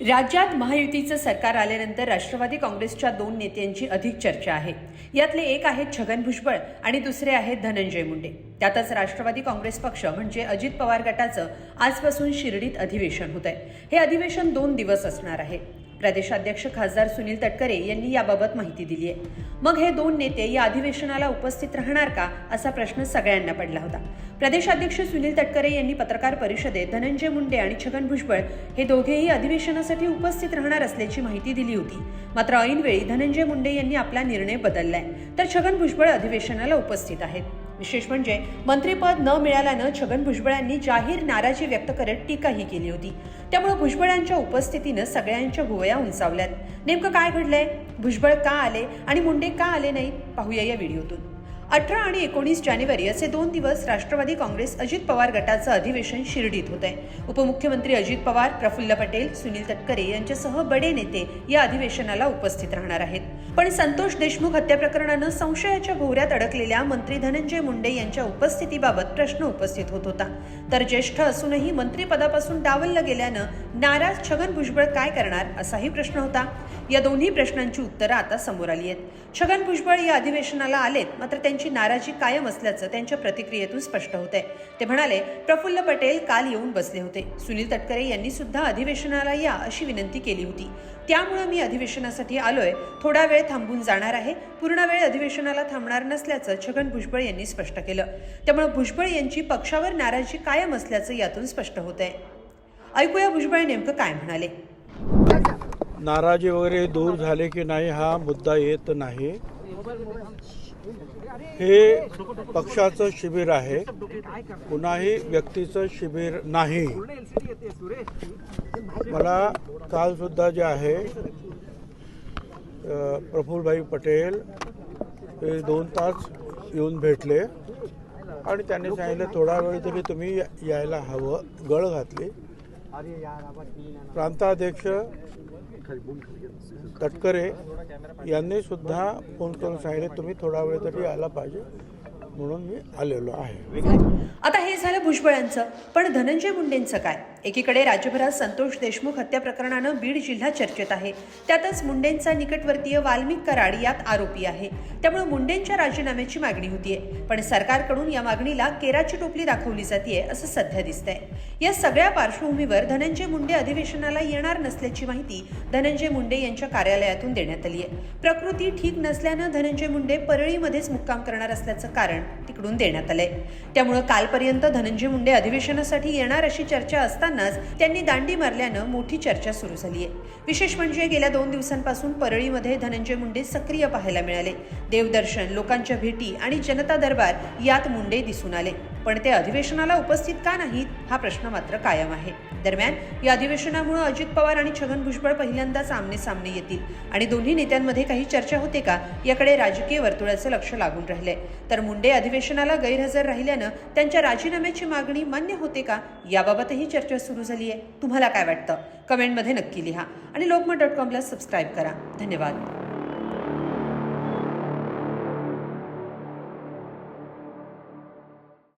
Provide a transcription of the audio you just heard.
राज्यात महायुतीचं सरकार आल्यानंतर राष्ट्रवादी काँग्रेसच्या दोन नेत्यांची अधिक चर्चा आहे. यातले एक आहेत छगन भुजबळ आणि दुसरे आहेत धनंजय मुंडे. त्यातच राष्ट्रवादी काँग्रेस पक्ष म्हणजे अजित पवार गटाचं आजपासून शिर्डीत अधिवेशन होत आहे हे अधिवेशन दोन दिवस असणार आहे. प्रदेशाध्यक्ष खासदार सुनील तटकरे यांनी याबाबत माहिती दिली आहे. मग हे दोन नेते या अधिवेशनाला उपस्थित राहणार का असा प्रश्न सगळ्यांना पडला होता. प्रदेशाध्यक्ष सुनील तटकरे यांनी पत्रकार परिषदेत धनंजय मुंडे आणि छगन भुजबळ हे दोघेही अधिवेशनासाठी उपस्थित राहणार असल्याची माहिती दिली होती. मात्र ऐनवेळी धनंजय मुंडे यांनी आपला निर्णय बदललाय. तर छगन भुजबळ अधिवेशनाला उपस्थित आहेत. विशेष म्हणजे मंत्रीपद न मिळाल्यानं छगन भुजबळांनी जाहीर नाराजी व्यक्त करत टीकाही केली होती. त्यामुळे भुजबळांच्या उपस्थितीनं सगळ्यांच्या भुवया उंचावल्यात. नेमकं काय घडलंय? भुजबळ का आले आणि मुंडे का आले नाहीत? पाहूया या व्हिडिओतून. अठरा आणि एकोणीस जानेवारी असे दोन दिवस राष्ट्रवादी काँग्रेस अजित पवार गटाचं अधिवेशन शिर्डीत होत आहे उपमुख्यमंत्री अजित पवार प्रफुल्ल पटेल सुनील तटकरे यांच्यासह बडे नेते या अधिवेशनाला उपस्थित राहणार आहेत. पण संतोष देशमुख हत्या प्रकरणानं संशयाच्या भोवऱ्यात अडकलेल्या मंत्री धनंजय मुंडे यांच्या उपस्थितीबाबत प्रश्न उपस्थित होत होता. तर ज्येष्ठ असूनही मंत्रीपदापासून डावललं गेल्यानं नाराज छगन भुजबळ काय करणार असाही प्रश्न होता. या दोन्ही प्रश्नांची उत्तरं आता समोर आली आहेत. छगन भुजबळ या अधिवेशनाला आलेत मात्र त्यांची नाराजी कायम असल्याचं त्यांच्या प्रतिक्रियेतून स्पष्ट होत आहे ते म्हणाले प्रफुल्ल पटेल काल येऊन बसले होते. सुनील तटकरे यांनी सुद्धा अधिवेशनाला या अशी विनंती केली होती. त्यामुळे मी अधिवेशनासाठी आलोय. थोडा वेळ थांबून जाणार आहे. पूर्ण वेळ अधिवेशनाला थांबणार नसल्याचं छगन भुजबळ यांनी स्पष्ट केलं. त्यामुळे भुजबळ यांची पक्षावर नाराजी कायम असल्याचं यातून स्पष्ट होत आहे ऐकूया भुजबळ नेमकं काय म्हणाले. नाराजी वगैरे दूर झाले की नाही हा मुद्दा येत नाही. हे पक्षाचं शिबिर आहे. कुणाही व्यक्तीचं शिबिर नाही. मला कालसुद्धा जे आहे प्रफुलभाई प्रफुल्लभाई पटेल हे दोन तास येऊन भेटले आणि त्यांनी सांगितलं थोडा वेळ तरी तुम्ही यायला हवं. गळ घातली. प्रांताध्यक्ष तटकरे यांनी सुद्धा फोन करून सांगितले तुम्ही थोडा वेळ तरी यायला पाहिजे म्हणून मी आलेलो आहे. आता हे झालं भुजबळांचं. पण धनंजय मुंडेंचं काय? एकीकडे राज्यभरात संतोष देशमुख हत्या प्रकरणानं बीड जिल्हा चर्चेत आहे. त्यातच मुंडेंचा निकटवर्तीय वाल्मिक कराड यात आरोपी आहे. त्यामुळे मुंडेंच्या राजीनाम्याची मागणी होतीये. पण सरकारकडून या मागणीला केराची टोपली दाखवली जातीये असं सध्या दिसतंय. या सगळ्या पार्श्वभूमीवर धनंजय मुंडे अधिवेशनाला येणार नसल्याची माहिती धनंजय मुंडे यांच्या कार्यालयातून देण्यात आली आहे प्रकृती ठीक नसल्यानं धनंजय मुंडे परळीमध्येच मुक्काम करणार असल्याचं कारण तिकडून देण्यात आलंय. त्यामुळे कालपर्यंत धनंजय मुंडे अधिवेशनासाठी येणार अशी चर्चा असतानाच त्यांनी दांडी मारल्यानं मोठी चर्चा सुरू झाली आहे विशेष म्हणजे गेल्या दोन दिवसांपासून परळीमध्ये धनंजय मुंडे सक्रिय पाहायला मिळाले. देवदर्शन लोकांच्या भेटी आणि जनता दरबार यात मुंडे दिसून आले. पण ते अधिवेशनाला उपस्थित का नाहीत हा प्रश्न मात्र कायम आहे. दरम्यान या अधिवेशनामुळे अजित पवार आणि छगन भुजबळ पहिल्यांदा सामने सामने येतील. आणि दोन्ही नेत्यांमध्ये काही चर्चा होते का याकडे राजकीय वर्तुळाचं लक्ष लागून राहिलंय. तर मुंडे अधिवेशनाला गैरहजर राहिल्यानं त्यांच्या राजीनाम्याची मागणी मान्य होते का याबाबतही चर्चा सुरू झाली आहे तुम्हाला काय वाटतं? कमेंटमध्ये नक्की लिहा. आणि लोकमत डॉट कॉमला सबस्क्राईब करा. धन्यवाद.